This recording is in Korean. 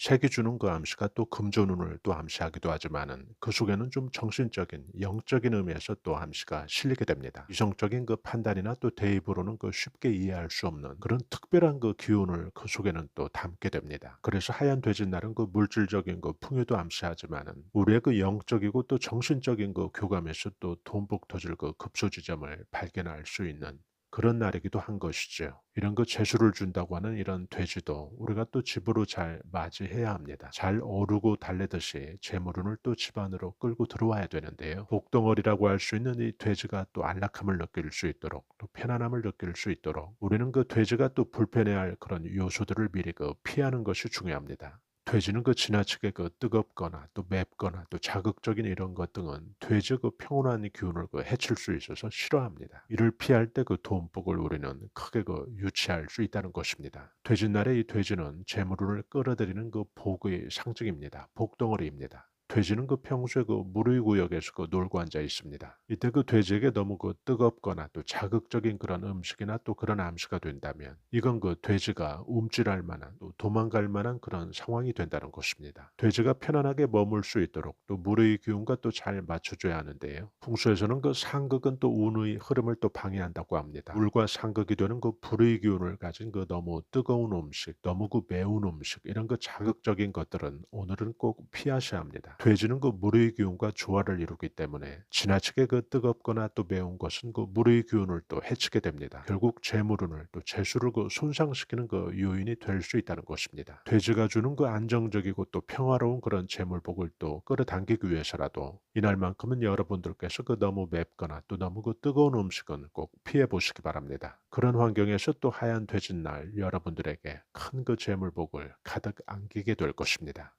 색이 주는 그 암시가 또 금조눈을 또 암시하기도 하지만은 그 속에는 좀 정신적인 영적인 의미에서 또 암시가 실리게 됩니다. 이성적인 그 판단이나 또 대입으로는 그 쉽게 이해할 수 없는 그런 특별한 그 기운을 그 속에는 또 담게 됩니다. 그래서 하얀 돼지날은 그 물질적인 그 풍요도 암시하지만은 우리의 그 영적이고 또 정신적인 그 교감에서 또 돈복 터질 그 급소 지점을 발견할 수 있는 그런 날이기도 한 것이죠. 이런 그 재수를 준다고 하는 이런 돼지도 우리가 또 집으로 잘 맞이해야 합니다. 잘 어르고 달래듯이 재물운을 또 집안으로 끌고 들어와야 되는데요. 복덩어리라고 할 수 있는 이 돼지가 또 안락함을 느낄 수 있도록 또 편안함을 느낄 수 있도록 우리는 그 돼지가 또 불편해할 그런 요소들을 미리 그 피하는 것이 중요합니다. 돼지는 그 지나치게 그 뜨겁거나 또 맵거나 또 자극적인 이런 것 등은 돼지 그 평온한 기운을 그 해칠 수 있어서 싫어합니다. 이를 피할 때 그 돈복을 우리는 크게 그 유치할 수 있다는 것입니다. 돼지날의 이 돼지는 재물운을 끌어들이는 그 복의 상징입니다. 복덩어리입니다. 돼지는 그 평소에 그 무르이 구역에서 그 놀고 앉아 있습니다. 이때 그 돼지에게 너무 그 뜨겁거나 또 자극적인 그런 음식이나 또 그런 암시가 된다면 이건 그 돼지가 움찔할 만한 또 도망갈 만한 그런 상황이 된다는 것입니다. 돼지가 편안하게 머물 수 있도록 또 물의 기운과 또 잘 맞춰줘야 하는데요. 풍수에서는 그 상극은 또 운의 흐름을 또 방해한다고 합니다. 물과 상극이 되는 그 불의 기운을 가진 그 너무 뜨거운 음식, 너무 그 매운 음식 이런 그 자극적인 것들은 오늘은 꼭 피하셔야 합니다. 돼지는 그 물의 기운과 조화를 이루기 때문에 지나치게 그 뜨겁거나 또 매운 것은 그 물의 기운을 또 해치게 됩니다. 결국 재물운을 또 재수를 그 손상시키는 그 요인이 될 수 있다는 것입니다. 돼지가 주는 그 안정적이고 또 평화로운 그런 재물복을 또 끌어당기기 위해서라도 이날만큼은 여러분들께서 그 너무 맵거나 또 너무 그 뜨거운 음식은 꼭 피해 보시기 바랍니다. 그런 환경에서 또 하얀 돼지날 여러분들에게 큰 그 재물복을 가득 안기게 될 것입니다.